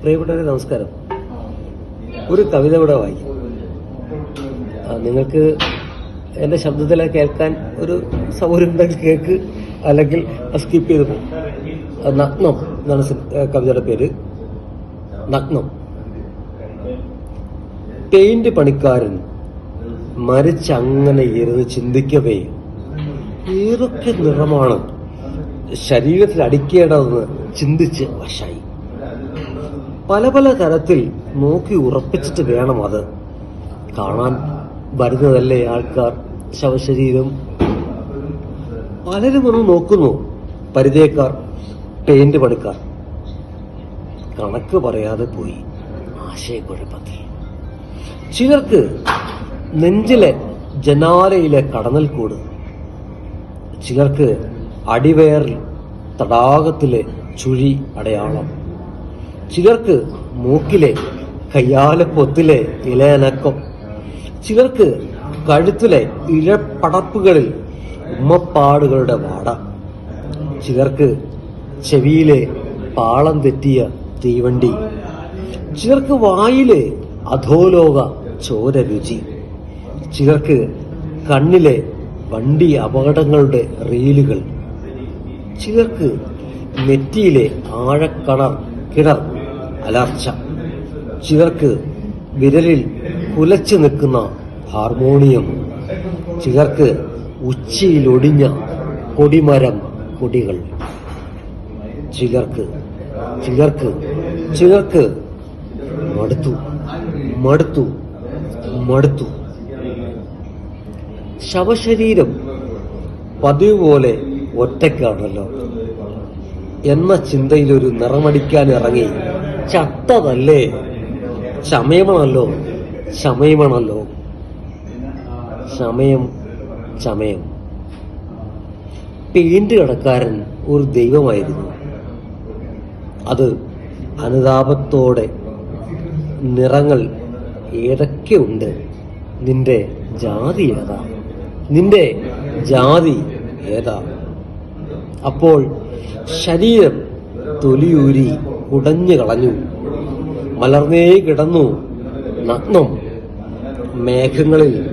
പ്രിയപ്പെട്ടവരെ നമസ്കാരം. ഒരു കവിത ഇവിടെ വായിക്കും. നിങ്ങൾക്ക് എന്റെ ശബ്ദത്തിലെ കേൾക്കാൻ ഒരു സൗകര്യം കേക്ക് അല്ലെങ്കിൽ സ്കിപ്പ് ചെയ്ത് നഗ്നം. എന്നാണ് കവിതയുടെ പേര്. നഗ്നം. പെയിന്റ് പണിക്കാരൻ മരിച്ചങ്ങനെ ഇരുന്ന് ചിന്തിക്കവേ ഏതൊക്കെ നിറമാണ് ശരീരത്തിൽ അടിക്കേണ്ടതെന്ന് ചിന്തിച്ച് വശായി. പല പല തരത്തിൽ നോക്കി ഉറപ്പിച്ചിട്ട് വേണം അത്. കാണാൻ വരുന്നതല്ലേ ആൾക്കാർ ശവശരീരം? പലരും ഒന്ന് നോക്കുന്നു. പരിചയക്കാർ പെയിന്റ് പണിക്കാർ. കണക്ക് പറയാതെ പോയി. ആശയക്കുഴപ്പത്തിൽ. ചിലർക്ക് നെഞ്ചിലെ ജനാലയിലെ കടന്നൽ കൂട്. ചിലർക്ക് അടിവയറിൽ തടാകത്തിലെ ചുഴി അടയാളം. ചിലർക്ക് മൂക്കിലെ കയ്യാലപ്പൊത്തിലെ ഇലയനക്കം. ചിലർക്ക് കഴുത്തിലെ ഇഴപ്പടപ്പുകളിൽ ഉമ്മപ്പാടുകളുടെ വാട. ചിലർക്ക് ചെവിയിലെ പാളം തെറ്റിയ തീവണ്ടി. ചിലർക്ക് വായിലെ അധോലോക ചോര രുചി. ചിലർക്ക് കണ്ണിലെ വണ്ടി അപകടങ്ങളുടെ റീലുകൾ. ചിലർക്ക് നെറ്റിയിലെ ആഴക്കണർ കിണർ അലർച്ച. ചിലർക്ക് വിരലിൽ കുലച്ചു നിൽക്കുന്ന ഹാർമോണിയം. ചിലർക്ക് ഉച്ചയിലൊടിഞ്ഞ കൊടിമരം കൊടികൾ ചിലർക്ക് ചിലർക്ക് ചിലർക്ക് മടുത്തു മടുത്തു മടുത്തു. ശവശരീരം പതിവ് പോലെ ഒറ്റയ്ക്കാണല്ലോ. എന്ന ചിന്തയിലൊരു നിറമടിക്കാൻ ഇറങ്ങി. ചത്തതല്ലേ? ചമയമാണല്ലോ ചമയമാണല്ലോ ചമയം ചമയം. പെയിന്റ് കടക്കാരൻ ഒരു ദൈവമായിരുന്നു. അത് അനുതാപത്തോടെ നിറങ്ങൾ ഏതൊക്കെ ഉണ്ട്? നിന്റെ ജാതി ഏതാ? നിന്റെ ജാതി ഏതാ? അപ്പോൾ ശരീരം തൊലിയൂരി കുടഞ്ഞു കളഞ്ഞു. മലർന്നേ കിടന്നു. നഗ്നം. മേഘങ്ങളിൽ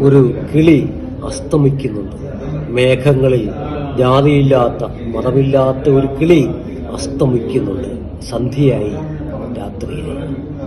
ഒരു കിളി അസ്തമിക്കുന്നുണ്ട്. മേഘങ്ങളിൽ ജാതിയില്ലാത്ത മതമില്ലാത്ത ഒരു കിളി അസ്തമിക്കുന്നുണ്ട്. സന്ധ്യയായി രാത്രിയായി